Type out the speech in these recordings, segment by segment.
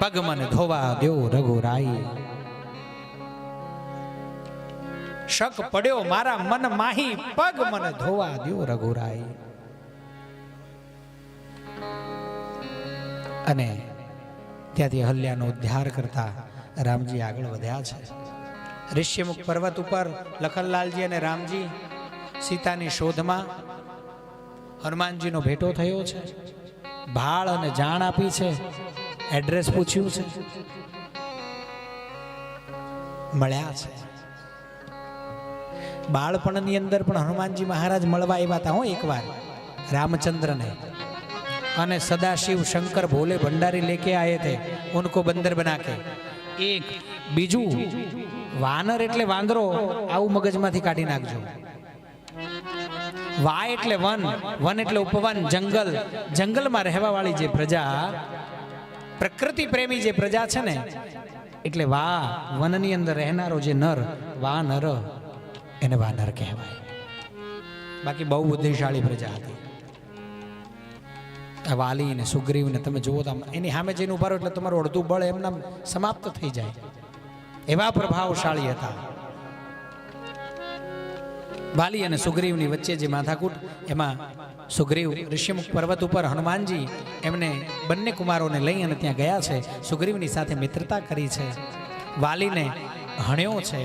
પગ મને ધોવા દેવો રઘુરાઈ. શક પડ્યો મારા મન માહી પગ મને ધોવા દેવો રઘુરાઈ. અને ત્યાંથી હલ્યાનો ઉદ્ધાર કરતા રામજી આગળ વધ્યા છે. ઋષ્યમુખ પર્વત ઉપર લખનલાલજી અને રામજી સીતાની શોધમાં હનુમાનજીનો ભેટો થયો છે. ભાળ અને જાણ આપી છે. એડ્રેસ પૂછ્યું છે? મળ્યા છે. બાળપણની અંદર પણ હનુમાનજી મહારાજ મળવા આવ્યા હતા હો એકવાર, રામચંદ્રને. અને સદાશિવ શંકર ભોલે ભંડારી લેકે આયે થે ઉનકો બંદર બના કે એક, બીજું, વાનર એટલે વાંદરો, આવું મગજમાંથી કાઢી નાખજો. વા એટલે વન વન એટલે ઉપવન, જંગલ. જંગલમાં રહેવા વાળી જે પ્રજા પ્રકૃતિ પ્રેમી જે પ્રજા છે ને, એટલે વા વનની અંદર રહેનારો જે નર, વા નર એને વાનર કહેવાય. બાકી બહુ બુદ્ધિશાળી પ્રજા હતી. વાલી ને સુગ્રીવ ને તમે જુઓ તો એની સામે જઈને ઊભા એટલે તમારું અડધું બળ એમના સમાપ્ત થઈ જાય. એવા પ્રભાવશાળી હતા. વાલી અને સુગ્રીવની વચ્ચે જે માથાકૂટ, એમાં સુગ્રીવ ઋષિમુખ પર્વત ઉપર હનુમાનજી એમને બંને કુમારોને લઈ અને ત્યાં ગયા છે. સુગ્રીવની સાથે મિત્રતા કરી છે. વાલીને હણ્યો છે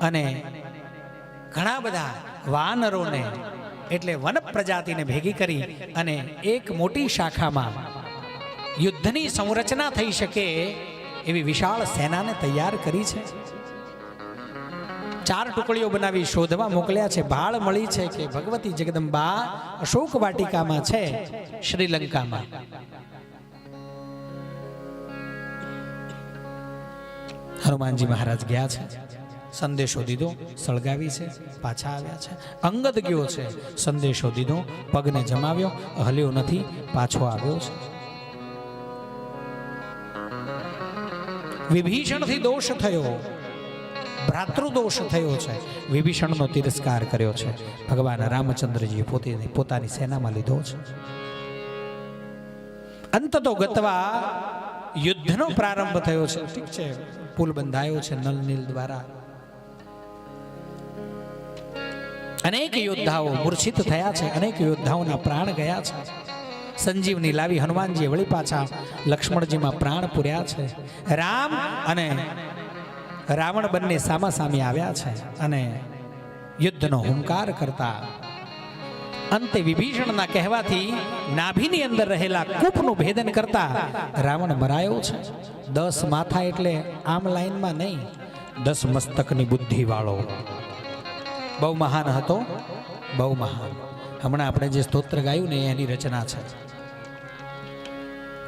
અને ઘણા બધા વાનરોને એટલે વન પ્રજાતિને ભેગી કરી અને એક મોટી શાખામાં યુદ્ધની સંરચના થઈ શકે એવી વિશાળ સેનાને તૈયાર કરી છે. ચાર ટુકડીઓ બનાવી શોધવા મોકલ્યા છે. ભાળ મળી છે કે ભગવતી જગદંબા અશોક વાટિકામાં છે, શ્રીલંકામાં. હનુમાનજી મહારાજ ગયા છે, સંદેશો દીધો, સળગાવી છે, પાછા આવ્યા છે. અંગત ગયો છે, સંદેશો દીધો, પગને જમાવ્યો, હલ્યો નથી, પાછો આવ્યો છે. વિભીષણથી દોષ થયો. ભ્રાતૃદોષ થયો છે. વિભીષણનો તિરસ્કાર કર્યો છે. ભગવાન રામચંદ્રજીએ પોતે પોતાની સેનામાં લીધો છે. અંત તો ગતવા યુદ્ધનો પ્રારંભ થયો છે. ઠીક છે. પુલ બંધાયો છે નલ નીલ દ્વારા. અનેક યોદ્ધાઓ મૂર્છિત થયા છે. અનેક યોદ્ધાઓના પ્રાણ ગયા છે. સંજીવની લાવી હનુમાનજીએ વળી પાછા લક્ષ્મણજીમાં પ્રાણ પૂર્યા છે. રામ અને રાવણ બંને સામા સામે આવ્યા છે અને યુદ્ધનો હુંકાર કરતા અંતે વિભીષણના કહેવાથી નાભીની અંદર રહેલા કૂપનું ભેદન કરતા રાવણ મરાયો છે. દસ માથા એટલે આમ લાઈનમાં નહીં, દસ મસ્તકની બુદ્ધિ વાળો બહુ મહાન હતો, બહુ મહાન. હમણાં આપણે જે સ્તોત્ર ગાયું ને એની રચના છે.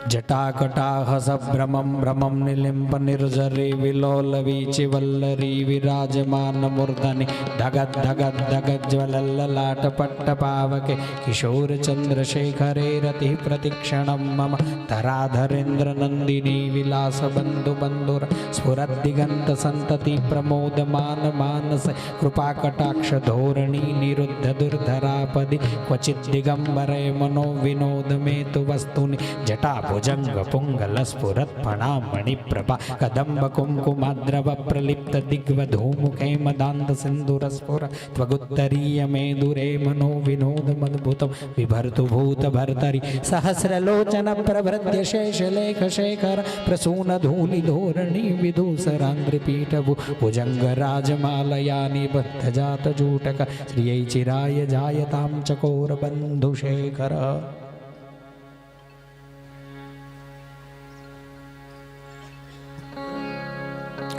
जटाकटाहसभ्रमं भ्रमं निलिम्बनिर्झरि विलोलवीचिवल्लरी विराजमानमूर्धनि धगद्धगद्धगज्ज्वलल्ललाटपट्टपावके किशोरचन्द्रशेखरे रतिः प्रतिक्षणं मम धराधरेन्द्रनन्दिनी विलासबन्धुबन्धुर स्फुरद्दिगन्तसन्तति प्रमोदमानमानस कृपाकटाक्षधोरणी निरुद्धदुर्धरापदि क्वचिद्दिगम्बरे मनो विनोदमेतु वस्तुनि जटा ભુજંગ પુંગલ સ્ફુરત ફણા મણિપ્રભા કદંબ કુંકુમાદ્રવ પ્રલિપ્ત દિગ્વધૂમુખે મદાંત સિંદુર સ્ફુર ત્વગુત્તરીય મેદુરે મનો વિનોદ મદભુતમ વિભર્તુ ભૂત ભર્તરી સહસ્રલોચન પ્રભૃત્ય શેષલેખ શેખર પ્રસૂન ધૂલિ ધોરણી વિધૂસરાંદ્રપીઠભુ ભુજંગ રાજમાલયાની બદ્ધ જાત જૂટક શ્રિય ચિરાય જાયતામ ચકોર બંધુ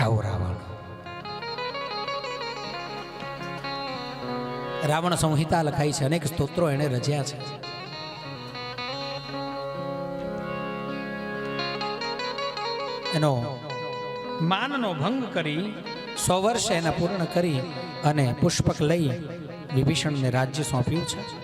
આવો રાવણ. રાવણ સંહિતા લખાઈ છે અનેક સ્તોત્રો એણે રચ્યા છે. એનો માનનો ભંગ કરી સો વર્ષ એના પૂર્ણ કરી અને પુષ્પક લઈ વિભીષણને રાજ્ય સોંપ્યું છે.